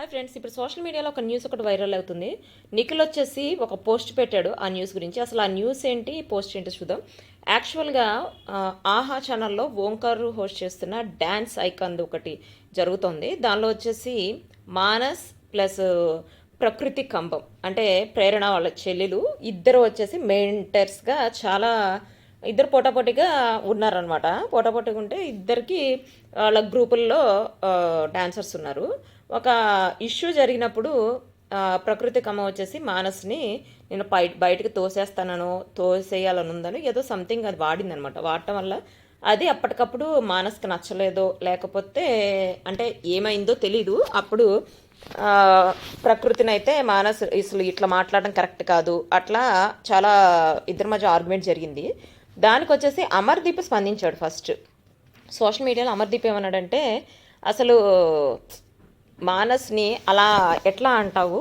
Hi friends ఇప్పుడు social మీడియాలో ఒక న్యూస్ ఒకటి వైరల్ అవుతుంది. నిఖిల్ వచ్చేసి ఒక పోస్ట్ పెట్టాడు ఆ న్యూస్ గురించి. అసలు ఆ న్యూస్ ఏంటి? పోస్ట్ ఏంటో చూద్దాం. యాక్చువల్గా ఆహా ఛానల్లో ఓంకార్ హోస్ట్ చేస్తున్న డ్యాన్స్ ఐకాన్ ఒకటి జరుగుతోంది. దానిలో వచ్చేసి మానస్ ప్లస్ ప్రకృతి కంబం అంటే ప్రేరణ వాళ్ళ చెల్లెలు. ఇద్దరు వచ్చేసి మెంటర్స్గా చాలా ఇద్దరు పోటాపోటీగా ఉన్నారనమాట పోటాపోటీగా ఉంటే ఇద్దరికి వాళ్ళ గ్రూపుల్లో డాన్సర్స్ ఉన్నారు. ఒక ఇష్యూ జరిగినప్పుడు ప్రకృతి కమ్మ వచ్చేసి మానస్ని నేను బయ బయటకు తోసేస్తానను తోసేయాలని ఉందని ఏదో సంథింగ్ అది వాడిందనమాట. వాడటం వల్ల అది అప్పటికప్పుడు మానస్కి నచ్చలేదో లేకపోతే అంటే ఏమైందో తెలీదు. అప్పుడు ప్రకృతిని అయితే మానస్ అసలు ఇట్లా మాట్లాడడం కరెక్ట్ కాదు. అట్లా చాలా ఇద్దరి మధ్య ఆర్గ్యుమెంట్ జరిగింది. దానికి వచ్చేసి అమర్దీప్ స్పందించాడు ఫస్ట్. సోషల్ మీడియాలో అమర్దీప్ ఏమన్నాడంటే అసలు మానస్ని అలా ఎట్లా అంటావు?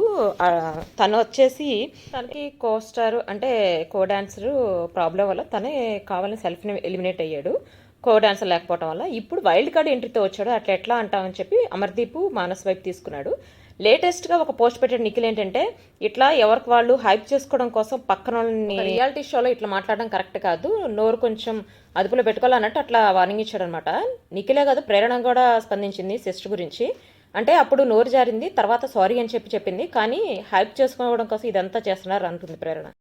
తను వచ్చేసి తనకి కోస్టర్ అంటే కో డాన్సర్ ప్రాబ్లం వల్ల తనే కావాలని సెల్ఫ్ ఎలిమినేట్ అయ్యాడు. కో డాన్సర్ లేకపోవడం వల్ల ఇప్పుడు వైల్డ్ కార్డ్ ఎంట్రీతో వచ్చాడు. అట్లా ఎట్లా అంటావని చెప్పి అమర్దీప్ మానస్ వైపు తీసుకున్నాడు. లేటెస్ట్గా ఒక పోస్ట్ పెట్టాడు నిఖిల్ ఏంటంటే ఇట్లా ఎవరికి వాళ్ళు హైప్ చేసుకోవడం కోసం పక్కన వాళ్ళని రియాలిటీ షోలో ఇట్లా మాట్లాడడం కరెక్ట్ కాదు. నోరు కొంచెం అదుపులో పెట్టుకోవాలన్నట్టు అట్లా వార్నింగ్ ఇచ్చాడు అనమాట నిఖిలే కాదు ప్రేరణ కూడా స్పందించింది సిస్టర్ గురించి. అంటే అప్పుడు నోరు జారింది తర్వాత సారీ అని చెప్పి చెప్పింది. కానీ హైప్ చేసుకోవడం కోసం ఇదంతా చేస్తున్నారు అంటుంది ప్రేరణ.